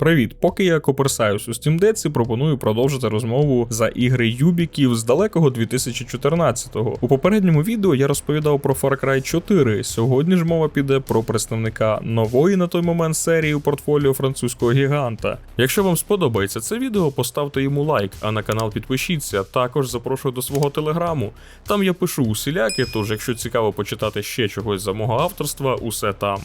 Привіт! Поки я коперсаюсь у Steam Deck, пропоную продовжити розмову за ігри Юбіків з далекого 2014-го. У попередньому відео я розповідав про Far Cry 4. Сьогодні ж мова піде про представника нової на той момент серії у портфоліо французького гіганта. Якщо вам сподобається це відео, поставте йому лайк, а на канал підпишіться. Також запрошую до свого телеграму. Там я пишу усіляки, тож якщо цікаво почитати ще чогось за мого авторства, усе там.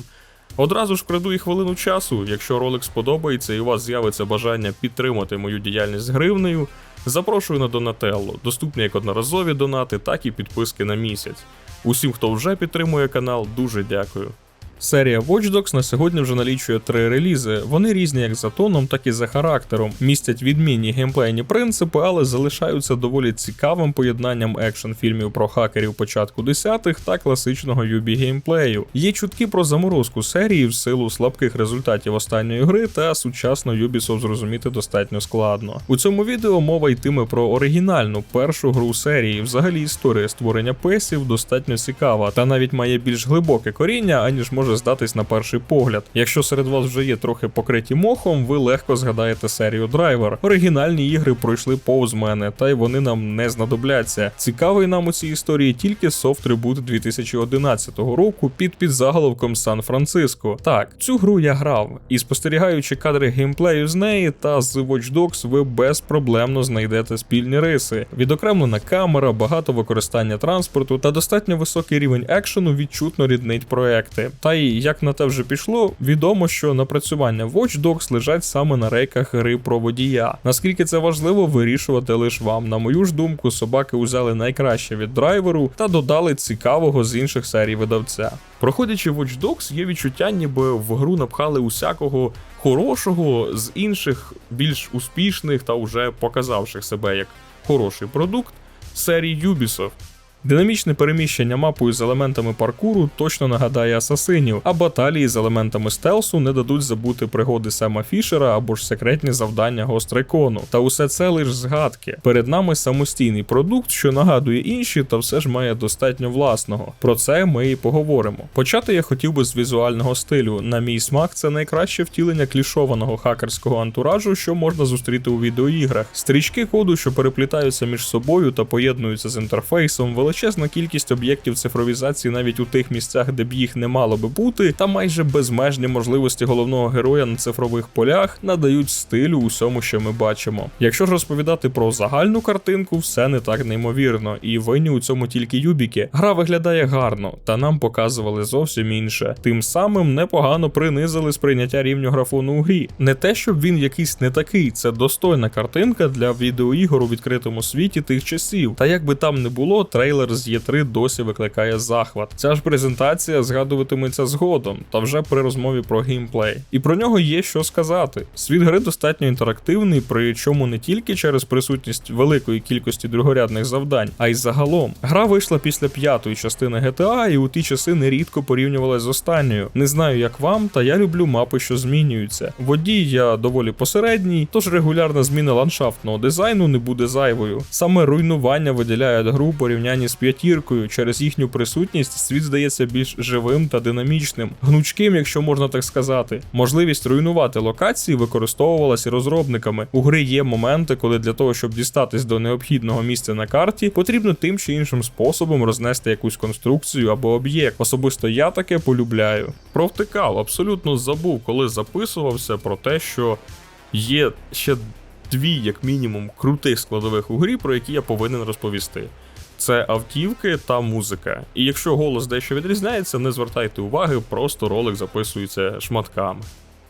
Одразу ж краду і хвилину часу. Якщо ролик сподобається і у вас з'явиться бажання підтримати мою діяльність гривнею, запрошую на Донателло. Доступні як одноразові донати, так і підписки на місяць. Усім, хто вже підтримує канал, дуже дякую. Серія Watch Dogs на сьогодні вже налічує три релізи. Вони різні як за тоном, так і за характером, містять відмінні геймплейні принципи, але залишаються доволі цікавим поєднанням екшн фільмів про хакерів початку десятих та класичного юбі геймплею. Є чутки про заморозку серії в силу слабких результатів останньої гри, та сучасно Ubisoft зрозуміти достатньо складно. У цьому відео мова йтиме про оригінальну першу гру серії. Взагалі історія створення песів достатньо цікава, та навіть має більш глибоке коріння, аніж може здатись на перший погляд. Якщо серед вас вже є трохи покриті мохом, ви легко згадаєте серію Драйвер. Оригінальні ігри пройшли повз мене, та й вони нам не знадобляться. Цікавий нам у цій історії тільки софт ребут 2011 року під підзаголовком Сан-Франциско. Так, цю гру я грав, і спостерігаючи кадри геймплею з неї та з Watch Dogs, ви безпроблемно знайдете спільні риси. Відокремлена камера, багато використання транспорту та достатньо високий рівень екшену відчутно ріднить проекти. Та й як на те вже пішло, відомо, що напрацювання Watch Dogs лежать саме на рейках гри про водія. Наскільки це важливо, вирішувати лише вам. На мою ж думку, собаки узяли найкраще від драйверу та додали цікавого з інших серій видавця. Проходячи Watch Dogs, є відчуття, ніби в гру напхали усякого хорошого з інших більш успішних та вже показавших себе як хороший продукт серії Ubisoft. Динамічне переміщення мапою з елементами паркуру точно нагадає асасинів, а баталії з елементами стелсу не дадуть забути пригоди Сема Фішера або ж секретні завдання Гострикону. Та усе це лише згадки. Перед нами самостійний продукт, що нагадує інші, та все ж має достатньо власного. Про це ми і поговоримо. Почати я хотів би з візуального стилю. На мій смак, це найкраще втілення клішованого хакерського антуражу, що можна зустріти у відеоіграх. Стрічки коду, що переплітаються між собою та поєднуються з інтерфейсом, величезна кількість об'єктів цифровізації навіть у тих місцях, де б їх не мало би бути, та майже безмежні можливості головного героя на цифрових полях надають стилю усьому, що ми бачимо. Якщо ж розповідати про загальну картинку, все не так неймовірно, і винні у цьому тільки юбіки. Гра виглядає гарно, та нам показували зовсім інше. Тим самим непогано принизили сприйняття рівню графону у грі. Не те, щоб він якийсь не такий, це достойна картинка для відеоігор у відкритому світі тих часів. Та як би там не було, трейлер з Є3 досі викликає захват. Ця ж презентація згадуватиметься згодом, та вже при розмові про геймплей. І про нього є що сказати. Світ гри достатньо інтерактивний, причому не тільки через присутність великої кількості другорядних завдань, а й загалом. Гра вийшла після п'ятої частини GTA і у ті часи нерідко порівнювалася з останньою. Не знаю, як вам, та я люблю мапи, що змінюються. Водій я доволі посередній, тож регулярна зміна ландшафтного дизайну не буде зайвою. Саме руйнування виділяє гру у порівнянні з п'ятіркою. Через їхню присутність світ здається більш живим та динамічним, гнучким, якщо можна так сказати. Можливість руйнувати локації використовувалася розробниками. У гри є моменти, коли для того, щоб дістатись до необхідного місця на карті, потрібно тим чи іншим способом рознести якусь конструкцію або об'єкт. Особисто я таке полюбляю. Провтикав, абсолютно забув, коли записувався про те, що є ще дві, як мінімум, крутих складових у грі, про які я повинен розповісти. Це автівки та музика. І якщо голос дещо відрізняється, не звертайте уваги, просто ролик записується шматками.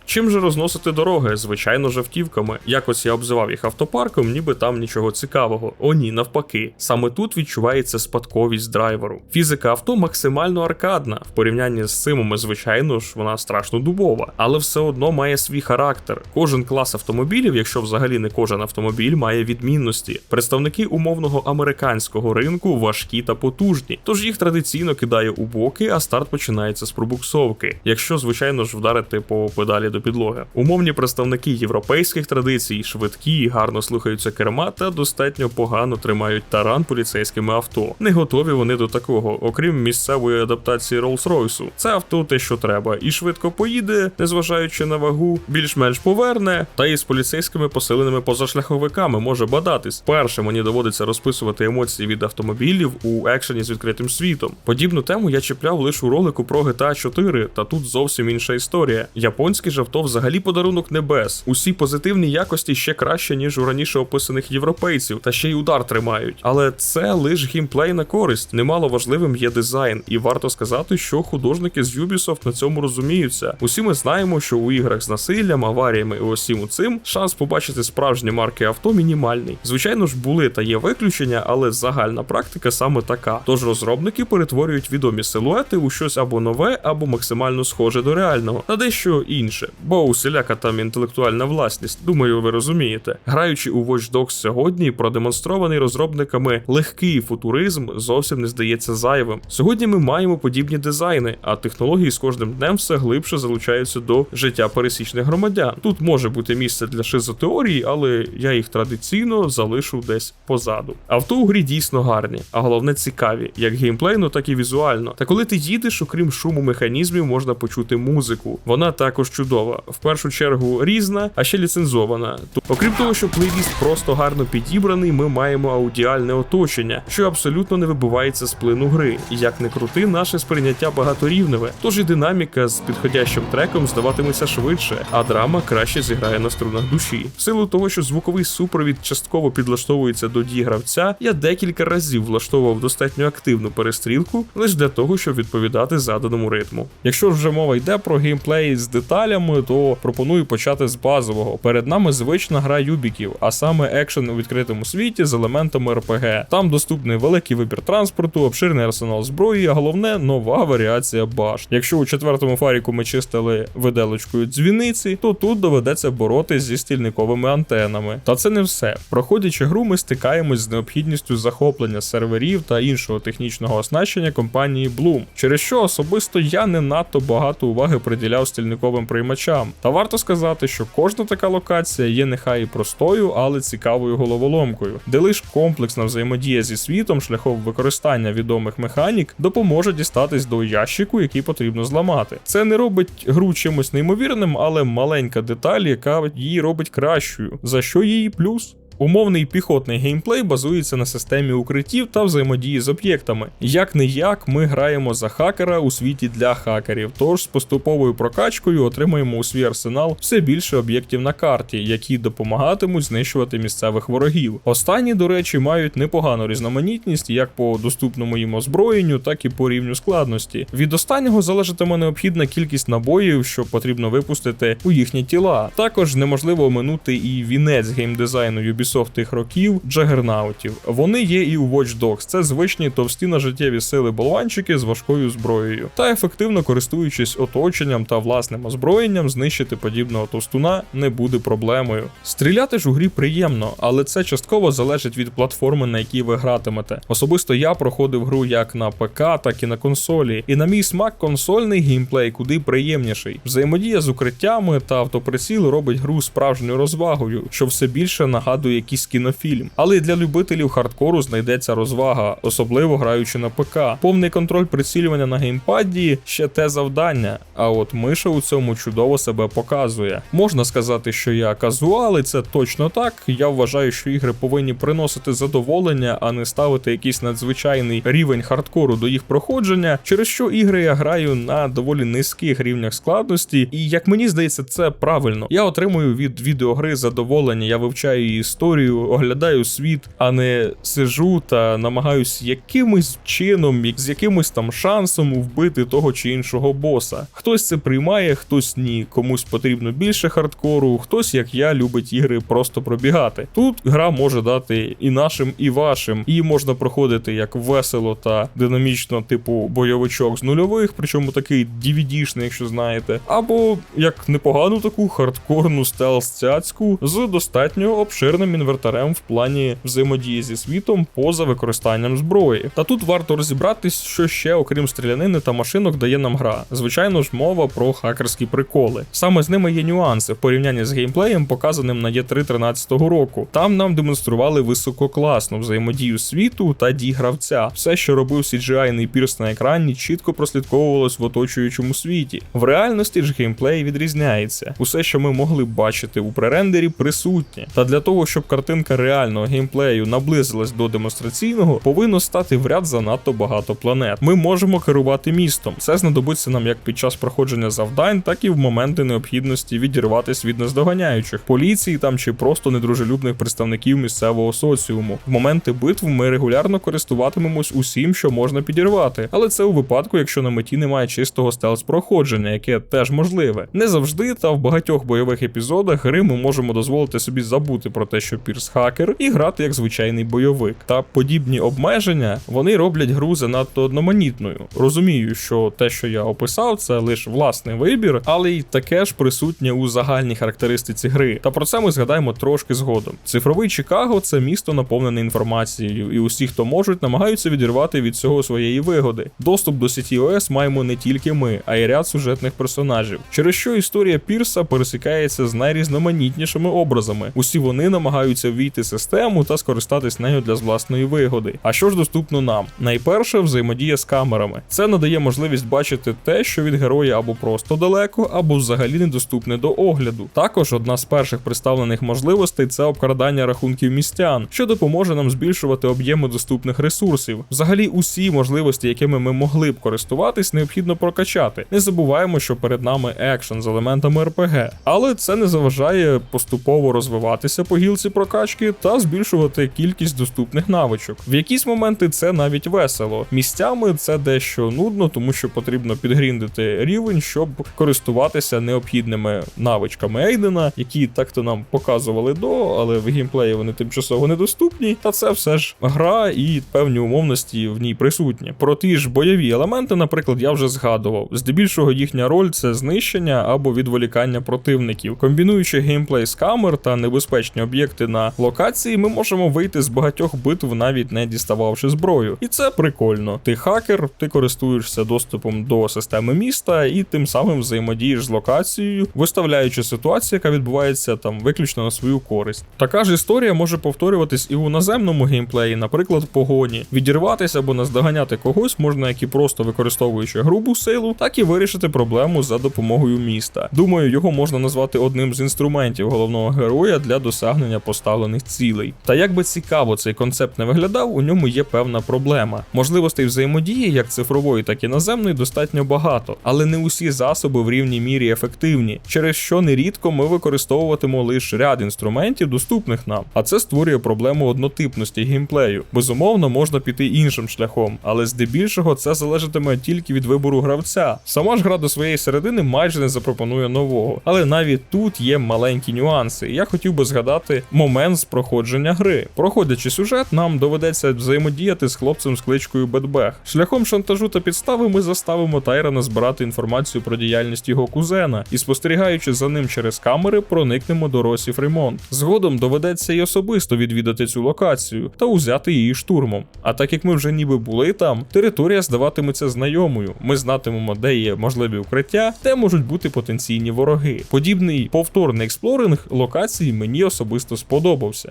Чим же розносити дороги? Звичайно ж автівками. Якось я обзивав їх автопарком, ніби там нічого цікавого. О, ні, навпаки. Саме тут відчувається спадковість драйверу. Фізика авто максимально аркадна. В порівнянні з цимами, звичайно ж, вона страшно дубова, але все одно має свій характер. Кожен клас автомобілів, якщо взагалі не кожен автомобіль, має відмінності. Представники умовного американського ринку важкі та потужні, тож їх традиційно кидає у боки, а старт починається з пробуксовки. Якщо, звичайно ж, вдарити по педалі до підлоги. Умовні представники європейських традицій, швидкі, гарно слухаються керма та достатньо погано тримають таран поліцейськими авто. Не готові вони до такого, окрім місцевої адаптації Rolls-Royce. Це авто те, що треба, і швидко поїде, незважаючи на вагу, більш-менш поверне, та і з поліцейськими посиленими позашляховиками може бадатись. Перше мені доводиться розписувати емоції від автомобілів у екшені з відкритим світом. Подібну тему я чіпляв лише у ролику про GTA 4, та тут зовсім інша історія. Японське авто взагалі подарунок небес. Усі позитивні якості ще краще, ніж у раніше описаних європейців, та ще й удар тримають. Але це лише геймплей на користь. Немало важливим є дизайн, і варто сказати, що художники з Ubisoft на цьому розуміються. Усі ми знаємо, що у іграх з насиллям, аваріями і усім цим шанс побачити справжні марки авто мінімальний. Звичайно ж, були та є виключення, але загальна практика саме така. Тож розробники перетворюють відомі силуети у щось або нове, або максимально схоже до реального, та дещо інше, бо усіляка там інтелектуальна власність. Думаю, ви розумієте. Граючи у Watch Dogs сьогодні, продемонстрований розробниками легкий футуризм зовсім не здається зайвим. Сьогодні ми маємо подібні дизайни, а технології з кожним днем все глибше залучаються до життя пересічних громадян. Тут може бути місце для шизотеорії, але я їх традиційно залишу десь позаду. Авто у грі дійсно гарні, а головне цікаві, як геймплейно, так і візуально. Та коли ти їдеш, окрім шуму механізмів, можна почути музику. Вона також чудова. В першу чергу різна, а ще ліцензована. Ту- Окрім того, що плейліст просто гарно підібраний, ми маємо аудіальне оточення, що абсолютно не вибивається з плину гри. Як не крути, наше сприйняття багаторівневе. Тож і динаміка з підходящим треком здаватиметься швидше, а драма краще зіграє на струнах душі. В силу того, що звуковий супровід частково підлаштовується до дій гравця, я декілька разів влаштовував достатньо активну перестрілку лише для того, щоб відповідати заданому ритму. Якщо вже мова йде про геймплей з деталями, то пропоную почати з базового. Перед нами звична гра юбіків, а саме екшен у відкритому світі з елементами РПГ. Там доступний великий вибір транспорту, обширний арсенал зброї, а головне нова варіація баш. Якщо у четвертому фаріку ми чистили виделочкою дзвіниці, то тут доведеться боротись зі стільниковими антенами. Та це не все. Проходячи гру, ми стикаємось з необхідністю захоплення серверів та іншого технічного оснащення компанії Bloom, через що особисто я не надто багато уваги приділяв стільниковим приймачам. Та варто сказати, що кожна така локація є нехай і простою, але цікавою головоломкою, де лиш комплексна взаємодія зі світом шляхом використання відомих механік допоможе дістатись до ящику, який потрібно зламати. Це не робить гру чимось неймовірним, але маленька деталь, яка її робить кращою, за що її плюс. Умовний піхотний геймплей базується на системі укриттів та взаємодії з об'єктами. Як не як, ми граємо за хакера у світі для хакерів, тож з поступовою прокачкою отримаємо у свій арсенал все більше об'єктів на карті, які допомагатимуть знищувати місцевих ворогів. Останні, до речі, мають непогану різноманітність як по доступному їм озброєнню, так і по рівню складності. Від останнього залежатиме необхідна кількість набоїв, що потрібно випустити у їхні тіла. Також неможливо оминути і вінець геймдизайну Ubisoft тих років джагернаутів. Вони є і у Watch Dogs. Це звичні товсті на життєві сили болванчики з важкою зброєю. Та ефективно користуючись оточенням та власним озброєнням, знищити подібного товстуна не буде проблемою. Стріляти ж у грі приємно, але це частково залежить від платформи, на якій ви гратимете. Особисто я проходив гру як на ПК, так і на консолі. І на мій смак консольний геймплей куди приємніший. Взаємодія з укриттями та автоприціл робить гру справжньою розвагою, що все більше нагадує якийсь кінофільм. Але для любителів хардкору знайдеться розвага, особливо граючи на ПК. Повний контроль прицілювання на геймпаді ще те завдання. А от миша у цьому чудово себе показує. Можна сказати, що я казуал, і це точно так. Я вважаю, що ігри повинні приносити задоволення, а не ставити якийсь надзвичайний рівень хардкору до їх проходження, через що ігри я граю на доволі низьких рівнях складності, і як мені здається, це правильно. Я отримую від відеогри задоволення, я вивчаю її історію, оглядаю світ, а не сижу та намагаюсь якимось чином, з якимось там шансом вбити того чи іншого боса. Хтось це приймає, хтось ні. Комусь потрібно більше хардкору, хтось, як я, любить ігри просто пробігати. Тут гра може дати і нашим, і вашим. Її можна проходити як весело та динамічно, типу бойовичок з нульових, причому такий DVD-шний, якщо знаєте, або як непогану таку хардкорну стелс цяцьку з достатньо обширним інвертарем в плані взаємодії зі світом поза використанням зброї. Та тут варто розібратись, що ще, окрім стрілянини та машинок, дає нам гра. Звичайно ж, мова про хакерські приколи. Саме з ними є нюанси в порівнянні з геймплеєм, показаним на Є3 13 року. Там нам демонстрували висококласну взаємодію світу та дій гравця. Все, що робив CGI пірс на екрані, чітко прослідковувалось в оточуючому світі. В реальності ж геймплей відрізняється. Усе, що ми могли бачити у пререндері, присутнє. Та для того, щоб картинка реального геймплею наблизилась до демонстраційного, повинно стати в ряд занадто багато планет. Ми можемо керувати містом. Це знадобиться нам як під час проходження завдань, так і в моменти необхідності відірватися від наздоганяючих поліції там чи просто недружелюбних представників місцевого соціуму. В моменти битв ми регулярно користуватимемось усім, що можна підірвати, але це у випадку, якщо на меті немає чистого стелс проходження, яке теж можливе. Не завжди, та в багатьох бойових епізодах гри ми можемо дозволити собі забути про те, що Пірс хакер, і грати як звичайний бойовик. Та подібні обмеження вони роблять гру занадто одноманітною. Розумію, що те, що я описав, це лише власний вибір, але й таке ж присутнє у загальній характеристиці гри. Та про це ми згадаємо трошки згодом. Цифровий Чикаго це місто наповнене інформацією, і усі, хто можуть, намагаються відірвати від цього своєї вигоди. Доступ до сіті ОС маємо не тільки ми, а й ряд сюжетних персонажів, через що історія Пірса пересікається з найрізноманітнішими образами. Усі вони намагаються ввійти в систему та скористатись нею для власної вигоди. А що ж доступно нам? Найперше взаємодія з камерами. Це надає можливість бачити те, що від героя або просто далеко, або взагалі недоступне до огляду. Також одна з перших представлених можливостей це обкрадання рахунків містян, що допоможе нам збільшувати об'єми доступних ресурсів. Взагалі, усі можливості, якими ми могли б користуватись, необхідно прокачати. Не забуваємо, що перед нами екшен з елементами РПГ, але це не заважає поступово розвиватися по гілці прокачки та збільшувати кількість доступних навичок. В якісь моменти це навіть весело. Місцями це дещо нудно, тому що потрібно підгріндити рівень, щоб користуватися необхідними навичками Ейдена, які так-то нам показували до, але в геймплеї вони тимчасово недоступні. Та це все ж гра і певні умовності в ній присутні. Про ті ж бойові елементи, наприклад, я вже згадував. Здебільшого їхня роль це знищення або відволікання противників. Комбінуючи геймплей з камер та небезпечні об'єкти на локації, ми можемо вийти з багатьох битв, навіть не дістававши зброю. І це прикольно. Ти хакер, ти користуєшся доступом до системи міста і тим самим взаємодієш з локацією, виставляючи ситуацію, яка відбувається там виключно на свою користь. Така ж історія може повторюватись і у наземному геймплеї, наприклад, в погоні. Відірватися або наздоганяти когось можна як і просто використовуючи грубу силу, так і вирішити проблему за допомогою міста. Думаю, його можна назвати одним з інструментів головного героя для досягнення поставлених цілей. Та як би цікаво цей концепт не виглядав, у ньому є певна проблема. Можливостей взаємодії, як цифрової, так і наземної, достатньо багато, але не усі засоби в рівній мірі ефективні, через що нерідко ми використовуватимо лише ряд інструментів, доступних нам, а це створює проблему однотипності геймплею. Безумовно, можна піти іншим шляхом, але здебільшого це залежатиме тільки від вибору гравця. Сама ж гра до своєї середини майже не запропонує нового, але навіть тут є маленькі нюанси. Я хотів би згадати момент з проходження гри. Проходячи сюжет, нам доведеться взаємодіяти з хлопцем з кличкою Бетбег. Шляхом шантажу та підстави ми заставимо Тайрона збирати інформацію про діяльність його кузена і, спостерігаючи за ним через камери, проникнемо до Росі Фрімонт. Згодом доведеться й особисто відвідати цю локацію та узяти її штурмом. А так як ми вже ніби були там, територія здаватиметься знайомою. Ми знатимемо, де є можливі укриття, де можуть бути потенційні вороги. Подібний повторний експлоринг локації мені особисто сподобався.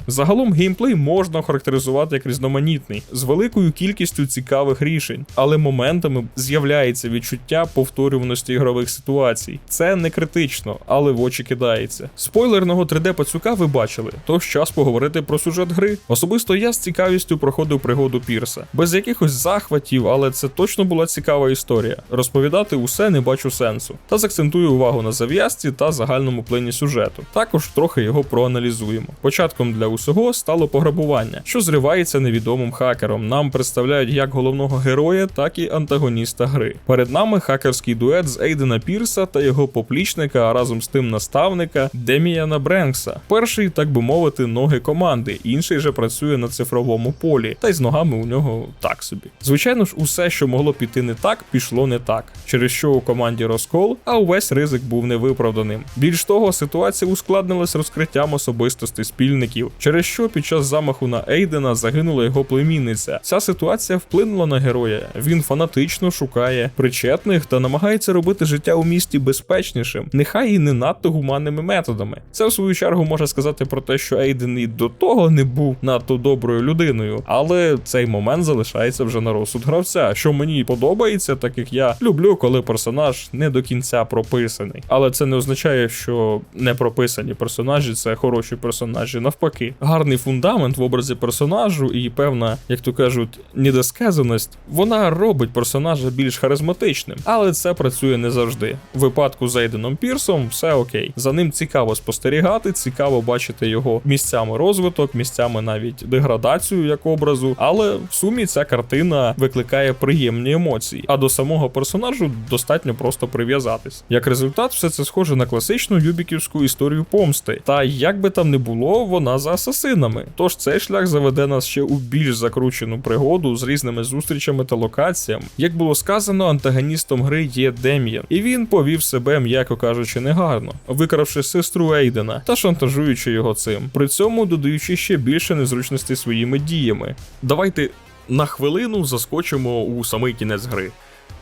Загалом геймплей можна охарактеризувати як різноманітний, з великою кількістю цікавих рішень, але моментами з'являється відчуття повторюваності ігрових ситуацій. Це не критично, але в очі кидається. Спойлерного 3D пацюка ви бачили, тож час поговорити про сюжет гри. Особисто я з цікавістю проходив пригоду Пірса, без якихось захватів, але це точно була цікава історія. Розповідати усе не бачу сенсу. Та закцентую увагу на зав'язці та загальному плині сюжету. Також трохи його проаналізуємо. Початком для усього стало пограбування, що зривається невідомим хакером. Нам представляють як головного героя, так і антагоніста гри. Перед нами хакерський дует з Ейдена Пірса та його поплічника, а разом з тим наставника Деміяна Бренкса. Перший, так би мовити, ноги команди, інший же працює на цифровому полі, та й з ногами у нього так собі. Звичайно ж, усе, що могло піти не так, пішло не так, через що у команді розкол, а увесь ризик був невиправданим. Більш того, ситуація ускладнилась розкриттям особистостей спільників, через що під час замаху на Ейдена загинула його племінниця. Ця ситуація вплинула на героя. Він фанатично шукає причетних та намагається робити життя у місті безпечнішим, нехай і не надто гуманними методами. Це в свою чергу може сказати про те, що Ейден і до того не був надто доброю людиною, але цей момент залишається вже на розсуд гравця, що мені подобається, так як я люблю, коли персонаж не до кінця прописаний. Але це не означає, що не прописані персонажі це хороші персонажі. Навпаки, гарний фундамент в образі персонажу і певна, як то кажуть, недосказаність, вона робить персонажа більш харизматичним, але це працює не завжди. В випадку з Ейденом Пірсом все окей. За ним цікаво спостерігати, цікаво бачити його місцями розвиток, місцями навіть деградацію як образу. Але в сумі ця картина викликає приємні емоції. А до самого персонажу достатньо просто прив'язатись. Як результат, все це схоже на класичну юбіківську історію помсти. Та як би там не було, вона за асасинами. Тож цей шлях заведе нас ще у більш закручену пригоду з різними зустрічами та локаціями. Як було сказано, антагоністом гри є Дем'ян, і він повів себе, м'яко кажучи, негарно, викравши сестру Ейдена та шантажуючи його цим, при цьому додаючи ще більше незручностей своїми діями. Давайте на хвилину заскочимо у самий кінець гри.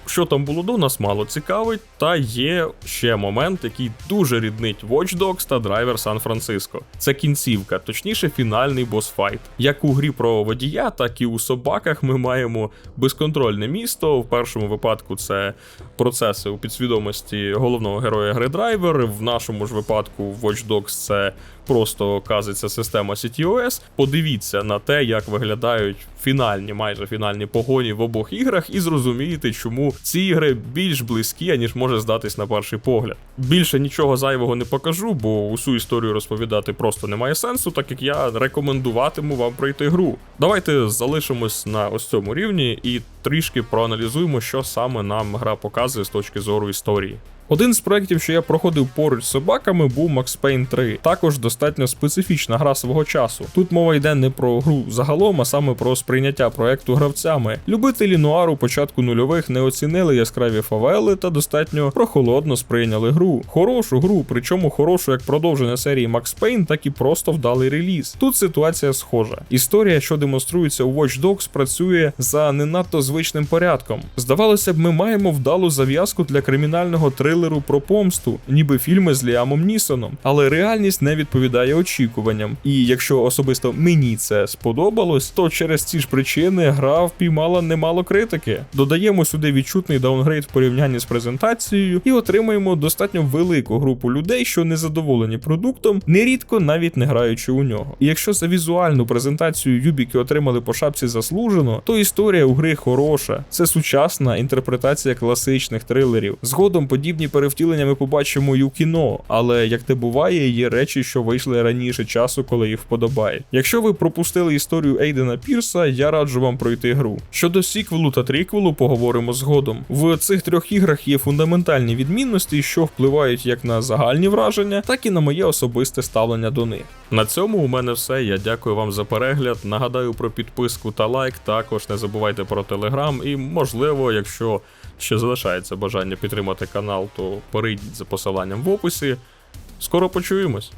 Що там було до нас мало цікавить, та є ще момент, який дуже ріднить Watch Dogs та San Francisco. Це кінцівка, точніше, фінальний босфайт. Як у грі про водія, так і у собаках ми маємо безконтрольне місто. В першому випадку це процеси у підсвідомості головного героя гри Драйвер. В нашому ж випадку в Watch Dogs це просто казиться система CTOS. Подивіться на те, як виглядають фінальні, майже фінальні погоні в обох іграх, і зрозумієте, чому ці ігри більш близькі, аніж може здатись на перший погляд. Більше нічого зайвого не покажу, бо усю історію розповідати просто немає сенсу, так як я рекомендуватиму вам пройти гру. Давайте залишимось на ось цьому рівні і трішки проаналізуємо, що саме нам гра показує з точки зору історії. Один з проєктів, що я проходив поруч з собаками, був Max Payne 3. Також достатньо специфічна гра свого часу. Тут мова йде не про гру загалом, а саме про сприйняття проекту гравцями. Любителі нуару початку нульових не оцінили яскраві фавели та достатньо прохолодно сприйняли гру. Хорошу гру, причому хорошу як продовження серії Max Payne, так і просто вдалий реліз. Тут ситуація схожа. Історія, що демонструється у Watch Dogs, працює за не надто звичним порядком. Здавалося б, ми маємо вдалу зав'язку для кримінального трилеру про помсту, ніби фільми з Ліамом Нісоном, але реальність не відповідає очікуванням. І якщо особисто мені це сподобалось, то через ці ж причини гра впіймала немало критики. Додаємо сюди відчутний даунгрейд в порівнянні з презентацією і отримаємо достатньо велику групу людей, що не задоволені продуктом, нерідко навіть не граючи у нього. І якщо за візуальну презентацію Юбіки отримали по шапці заслужено, то історія у гри хороша. Це сучасна інтерпретація класичних трилерів. Згодом подібні перевтілення ми побачимо і у кіно, але як те буває, є речі, що вийшли раніше часу, коли їх вподобає. Якщо ви пропустили історію Ейдена Пірса, я раджу вам пройти гру. Щодо сіквелу та тріквелу, поговоримо згодом. В цих трьох іграх є фундаментальні відмінності, що впливають як на загальні враження, так і на моє особисте ставлення до них. На цьому у мене все. Я дякую вам за перегляд. Нагадаю про підписку та лайк. Також не забувайте про телеграм. І можливо, якщо ще залишається бажання підтримати канал, то перейдіть за посиланням в описі. Скоро почуємось.